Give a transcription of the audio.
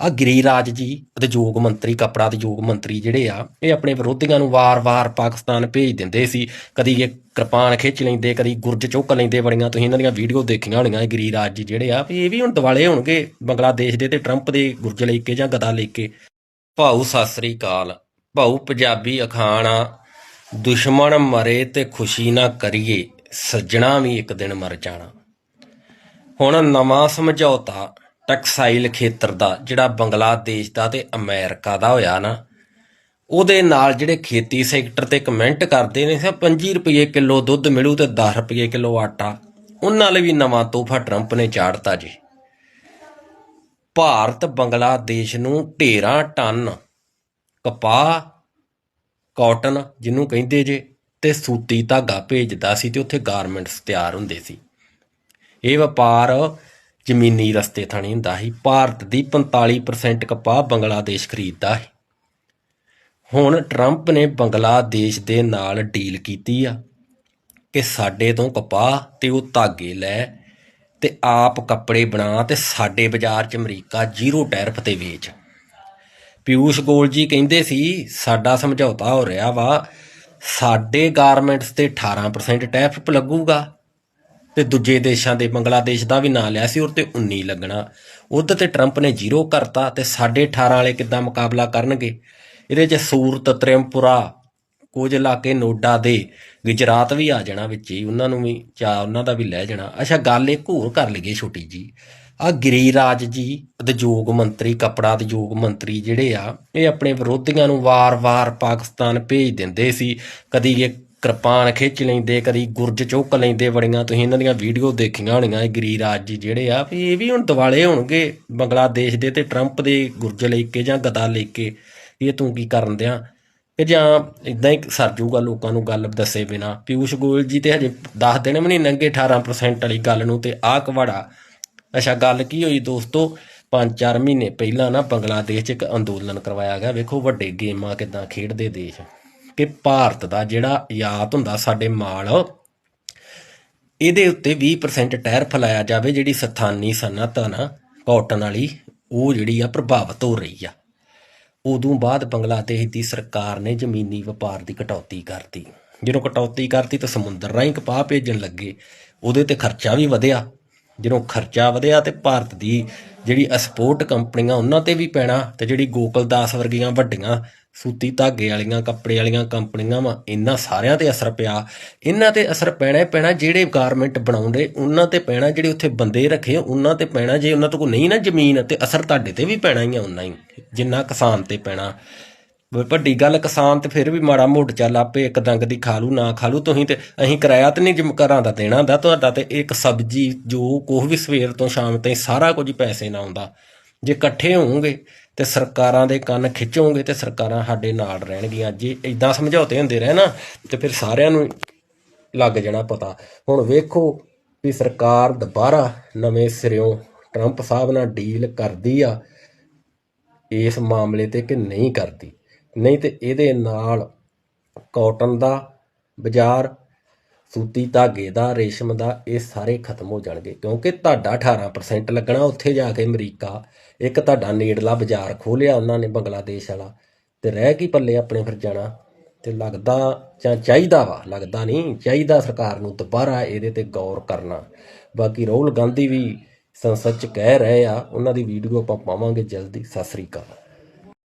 ਆ ਗਿਰੀਰਾਜ ਜੀ, ਉਦਯੋਗ ਮੰਤਰੀ, ਕਪੜਾ ਉਦਯੋਗ ਮੰਤਰੀ ਜਿਹੜੇ ਆ, ਇਹ ਆਪਣੇ ਵਿਰੋਧੀਆਂ ਨੂੰ ਵਾਰ-ਵਾਰ ਪਾਕਿਸਤਾਨ ਭੇਜ ਦਿੰਦੇ ਸੀ। ਕਦੀ ਇਹ ਕਿਰਪਾਨ ਖਿੱਚ ਲੈਂਦੇ, ਕਦੀ ਗੁਰਜ ਚੁੱਕ ਲੈਂਦੇ ਬੜੀਆਂ, ਤੁਸੀਂ ਇਹਨਾਂ ਦੀਆਂ ਵੀਡੀਓ ਦੇਖੀਆਂ ਹੋਣੀਆਂ, ਇਹ ਗਿਰੀਰਾਜ ਜੀ ਜਿਹੜੇ ਆ, ਇਹ ਵੀ ਹੁਣ ਦਿਵਾਲੇ ਹੋਣਗੇ ਬੰਗਲਾਦੇਸ਼ ਦੇ ਤੇ ਟਰੰਪ ਦੇ ਗੁਰਜ ਲੈ ਕੇ ਜਾਂ ਗਦਾ ਲੈ ਕੇ। ਭਾਊ, ਸਤਿ ਸ੍ਰੀ ਅਕਾਲ। ਭਾਊ, ਪੰਜਾਬੀ ਅਖਾਣਾ ਦੁਸ਼ਮਣ ਮਰੇ ਤੇ ਖੁਸ਼ੀ ਨਾ ਕਰੀਏ, ਸੱਜਣਾ ਵੀ ਇੱਕ ਦਿਨ ਮਰ ਜਾਣਾ। ਹੁਣ ਨਵਾਂ ਸਮਝੌਤਾ ਟੈਕਸਟਾਈਲ ਖੇਤਰ ਦਾ, ਜਿਹੜਾ ਬੰਗਲਾਦੇਸ਼ ਦਾ ਤੇ ਅਮਰੀਕਾ ਦਾ ਹੋਇਆ ਨਾ, ਉਹਦੇ ਨਾਲ ਜਿਹੜੇ ਖੇਤੀ ਸੈਕਟਰ ਤੇ ਕਮੈਂਟ ਕਰਦੇ ਨੇ ਸਿਰ 25 ਰੁਪਏ ਕਿਲੋ ਦੁੱਧ ਮਿਲੂ ਤੇ 10 ਰੁਪਏ ਕਿਲੋ ਆਟਾ, ਉਹਨਾਂ ਲਈ ਵੀ ਨਵਾਂ ਤੋਹਫਾ ਟਰੰਪ ਨੇ ਚਾੜਤਾ ਜੀ। ਭਾਰਤ ਬੰਗਲਾਦੇਸ਼ ਨੂੰ ਢੇਰਾਂ ਟਨ ਕਪਾਹ, ਕਾਟਨ ਜਿਹਨੂੰ ਕਹਿੰਦੇ ਜੇ, ਤੇ ਸੂਤੀ ਧਾਗਾ ਭੇਜਦਾ ਸੀ ਤੇ ਉੱਥੇ ਗਾਰਮੈਂਟਸ ਤਿਆਰ ਹੁੰਦੇ ਸੀ। ਇਹ ਵਪਾਰ ਜ਼ਮੀਨੀ ਰਸਤੇ ਥਾਣੀ ਹੁੰਦਾ ਸੀ। ਭਾਰਤ ਦੀ 45% ਕਪਾਹ ਬੰਗਲਾਦੇਸ਼ ਖਰੀਦਦਾ ਹੈ ਹੁਣ ਟਰੰਪ ਨੇ ਬੰਗਲਾਦੇਸ਼ ਦੇ ਨਾਲ ਡੀਲ ਕੀਤੀ ਆ ਕਿ ਸਾਡੇ ਤੋਂ ਕਪਾਹ ਤੇ ਉਹ ਧਾਗੇ ਲੈ ਤੇ ਆਪ ਕੱਪੜੇ ਬਣਾ ਤੇ ਸਾਡੇ ਬਾਜ਼ਾਰ 'ਚ ਅਮਰੀਕਾ ਜ਼ੀਰੋ ਟੈਰਫ ਤੇ ਵੇਚ। ਪਿਊਸ਼ ਗੋਲ ਜੀ ਕਹਿੰਦੇ ਸੀ, ਸਾਡਾ ਸਮਝੌਤਾ ਹੋ ਰਿਹਾ ਵਾ, ਸਾਡੇ ਗਾਰਮੈਂਟਸ ਤੇ 18% ਟੈਰਿਫ ਲੱਗੂਗਾ। ਤੇ ਦੂਜੇ ਦੇਸ਼ਾਂ ਦੇ ਬੰਗਲਾਦੇਸ਼ ਦਾ ਵੀ ਨਾਂ ਲਿਆ ਸੀ ਉਹ ਤੇ 19 ਲੱਗਣਾ। ਉਧਰ ਤੇ ਟਰੰਪ ਨੇ ਜ਼ੀਰੋ ਕਰਤਾ ਤੇ ਸਾਡੇ 18 ਵਾਲੇ ਕਿੱਦਾਂ ਮੁਕਾਬਲਾ ਕਰਨਗੇ? ਇਹਦੇ 'ਚ ਸੂਰਤ ਤ੍ਰਿਮਪੁਰਾ ਕੁਝ ਇਲਾਕੇ ਨੋਡਾ ਦੇ ਗੁਜਰਾਤ ਵੀ ਆ ਜਾਣਾ ਵਿੱਚ ਹੀ, ਉਹਨਾਂ ਨੂੰ ਵੀ ਚਾ ਉਹਨਾਂ ਦਾ ਵੀ ਲੈ ਜਾਣਾ। ਅੱਛਾ, ਗੱਲ ਇੱਕ ਹੋਰ ਕਰ ਲਈਏ ਛੋਟੀ ਜੀ ਆ ਗਿਰੀਰਾਜ ਜੀ, ਉਦਯੋਗ ਮੰਤਰੀ, ਕਪੜਾ ਉਦਯੋਗ ਮੰਤਰੀ ਜਿਹੜੇ ਆ, ਇਹ ਆਪਣੇ ਵਿਰੋਧੀਆਂ ਨੂੰ ਵਾਰ-ਵਾਰ ਪਾਕਿਸਤਾਨ ਭੇਜ ਦਿੰਦੇ ਸੀ। ਕਦੀ ਇਹ ਕਿਰਪਾਨ ਖਿੱਚ ਲੈਂਦੇ, ਕਦੀ ਗੁਰਜ ਚੁੱਕ ਲੈਂਦੇ ਬੜੀਆਂ ਤੁਸੀਂ ਇਹਨਾਂ ਦੀਆਂ ਵੀਡੀਓ ਦੇਖੀਆਂ ਹੋਣੀਆਂ, ਇਹ ਗਿਰੀਰਾਜ ਜੀ ਜਿਹੜੇ ਆ, ਵੀ ਇਹ ਵੀ ਹੁਣ ਦਿਵਾਲੇ ਹੋਣਗੇ ਬੰਗਲਾਦੇਸ਼ ਦੇ ਤੇ ਟਰੰਪ ਦੇ ਗੁਰਜ ਲੈ ਕੇ ਜਾਂ ਗਦਾ ਲੈ ਕੇ ਇਹ ਤੂੰ ਕੀ ਕਰਨ ਦਿਆਂ? ਕਿ ਜਾਂ ਇਦਾਂ ਹੀ ਸਰ ਜੂਗਾ ਲੋਕਾਂ ਨੂੰ ਗੱਲ ਦੱਸੇ ਬਿਨਾ। ਪਿਊਸ਼ ਗੋਇਲ ਜੀ ਤੇ ਹਜੇ 10 ਦਿਨ ਵੀ ਨਹੀਂ ਲੰਘੇ 18% ਵਾਲੀ ਗੱਲ ਨੂੰ ਤੇ ਆਹ ਕਵਾੜਾ। ਅੱਛਾ, ਗੱਲ ਕੀ ਹੋਈ ਦੋਸਤੋ? 5-4 ਮਹੀਨੇ ਪਹਿਲਾਂ ਨਾ ਬੰਗਲਾਦੇਸ਼ 'ਚ ਇੱਕ ਅੰਦੋਲਨ ਕਰਵਾਇਆ ਗਿਆ। ਵੇਖੋ ਵੱਡੇ ਗੇਮਾਂ ਕਿਦਾਂ ਖੇਡਦੇ ਦੇਸ਼। ਕਿ ਭਾਰਤ ਦਾ ਜਿਹੜਾ ਆਯਾਤ ਹੁੰਦਾ ਸਾਡੇ ਮਾਲ, ਇਹਦੇ ਉੱਤੇ 20% ਟੈਰਿਫ ਲਾਇਆ ਜਾਵੇ ਜਿਹੜੀ ਸਥਾਨੀ ਸਨਅਤ ਆ ਨਾ, ਕਾਟਨ ਵਾਲੀ, ਉਹ ਜਿਹੜੀ ਆ ਪ੍ਰਭਾਵਿਤ ਹੋ ਰਹੀ ਆ। ਉਦੋਂ ਬਾਅਦ ਬੰਗਲਾਦੇਸ਼ ਦੀ ਸਰਕਾਰ ਨੇ ਜ਼ਮੀਨੀ ਵਪਾਰ ਦੀ ਕਟੌਤੀ ਕਰਤੀ। ਜਦੋਂ ਕਟੌਤੀ ਕਰਤੀ ਤਾਂ ਸਮੁੰਦਰ ਰਾਹੀਂ ਕਪਾਹ ਭੇਜਣ ਲੱਗੇ, ਉਹਦੇ ਤੇ ਖਰਚਾ ਵੀ ਵਧਿਆ। ਜਦੋਂ ਖਰਚਾ ਵਧਿਆ ਤੇ ਭਾਰਤ ਦੀ ਜਿਹੜੀ ਐਕਸਪੋਰਟ ਕੰਪਨੀਆਂ ਉਹਨਾਂ ਤੇ ਵੀ ਪੈਣਾ ਤੇ ਜਿਹੜੀ ਗੋਕਲਦਾਸ ਵਰਗੀਆਂ ਵੱਡੀਆਂ ਸੂਤੀ ਧਾਗੇ ਵਾਲੀਆਂ, ਕੱਪੜੇ ਵਾਲੀਆਂ ਕੰਪਨੀਆਂ ਵਾ, ਇਹਨਾਂ ਸਾਰਿਆਂ ਤੇ ਅਸਰ ਪਿਆ। ਇਹਨਾਂ ਤੇ ਅਸਰ ਪੈਣਾ ਹੀ ਪੈਣਾ ਜਿਹੜੇ ਗਾਰਮੈਂਟ ਬਣਾਉਂਦੇ ਉਹਨਾਂ ਤੇ ਪੈਣਾ ਜਿਹੜੇ ਉੱਥੇ ਬੰਦੇ ਰੱਖੇ, ਉਹਨਾਂ ਤੇ ਪੈਣਾ ਜੇ ਉਹਨਾਂ ਤੋਂ ਕੋਈ ਨਹੀਂ ਨਾ ਜ਼ਮੀਨ ਤੇ ਅਸਰ ਤੁਹਾਡੇ ਤੇ ਵੀ ਪੈਣਾ ਹੀ ਆ ਉਹਨਾਂ ਹੀ, ਜਿੰਨਾ ਕਿਸਾਨ ਤੇ ਪੈਣਾ। ਵੱਡੀ ਗੱਲ, ਕਿਸਾਨ ਤੇ ਫਿਰ ਵੀ ਮਾੜਾ ਮੋਟ ਚੱਲ ਆਪੇ ਇੱਕ ਦੰਗ ਦੀ ਖਾ ਲੂ, ਨਾ ਖਾ ਲੂ। ਤੁਸੀਂ ਤੇ ਅਸੀਂ ਕਿਰਾਇਆ ਤੇ ਨਹੀਂ ਜਿਮ ਘਰਾਂ ਦਾ ਦੇਣਾ ਹੁੰਦਾ। ਤੁਹਾਡਾ ਤੇ ਇੱਕ ਸਬਜ਼ੀ, ਜੋ ਕੋਹ ਵੀ ਸਵੇਰ ਤੋਂ ਸ਼ਾਮ ਤਾਈਂ ਸਾਰਾ ਕੁਝ ਪੈਸੇ ਨਾਲ ਆਉਂਦਾ ਜੇ ਇਕੱਠੇ ਹੋਵੋਗੇ ਤੇ ਸਰਕਾਰਾਂ ਦੇ ਕੰਨ ਖਿੱਚੋਗੇ ਤੇ ਸਰਕਾਰਾਂ ਸਾਡੇ ਨਾਲ ਰਹਿਣਗੀਆਂ। ਜੇ ਇਦਾਂ ਸਮਝੌਤੇ ਹੁੰਦੇ ਰਹੇ ਨਾ ਤੇ ਫਿਰ ਸਾਰਿਆਂ ਨੂੰ ਲੱਗ ਜਾਣਾ ਪਤਾ। ਹੁਣ ਵੇਖੋ ਵੀ ਸਰਕਾਰ ਦੁਬਾਰਾ ਨਵੇਂ ਸਿਰਿਓਂ ਟਰੰਪ ਸਾਹਿਬ ਨਾਲ ਡੀਲ ਕਰਦੀ ਆ, ਇਸ ਮਾਮਲੇ ਤੇ ਕਿ ਨਹੀਂ ਕਰਦੀ? ਨਹੀਂ ਤੇ ਇਹਦੇ ਨਾਲ ਕਾਟਨ ਦਾ ਬਾਜ਼ਾਰ, ਸੂਤੀ ਧਾਗੇ ਦਾ, ਰੇਸ਼ਮ ਦਾ, ਇਹ ਸਾਰੇ ਖਤਮ ਹੋ ਜਾਣਗੇ। ਕਿਉਂਕਿ ਤੁਹਾਡਾ 18% ਲੱਗਣਾ ਉੱਥੇ ਜਾ ਕੇ ਅਮਰੀਕਾ। ਇੱਕ ਤੁਹਾਡਾ ਨੇੜਲਾ ਬਾਜ਼ਾਰ ਖੋਲਿਆ ਉਹਨਾਂ ਨੇ ਬੰਗਲਾਦੇਸ਼ ਵਾਲਾ। ਤੇ ਰਹਿ ਕੀ ਪੱਲੇ ਆਪਣੇ ਫਿਰ ਜਾਣਾ। ਤੇ ਲੱਗਦਾ ਜਾਂ ਚਾਹੀਦਾ ਵਾ, ਲੱਗਦਾ ਨਹੀਂ, ਚਾਹੀਦਾ ਸਰਕਾਰ ਨੂੰ ਦੁਬਾਰਾ ਇਹਦੇ ਤੇ ਗੌਰ ਕਰਨਾ। ਬਾਕੀ ਰਾਹੁਲ ਗਾਂਧੀ ਵੀ ਸੰਸਦ ਚ ਕਹਿ ਰਹੇ ਆ, ਉਹਨਾਂ ਦੀ ਵੀਡੀਓ ਆਪਾਂ ਪਾਵਾਂਗੇ ਜਲਦੀ। ਸਤਿ ਸ੍ਰੀ ਅਕਾਲ।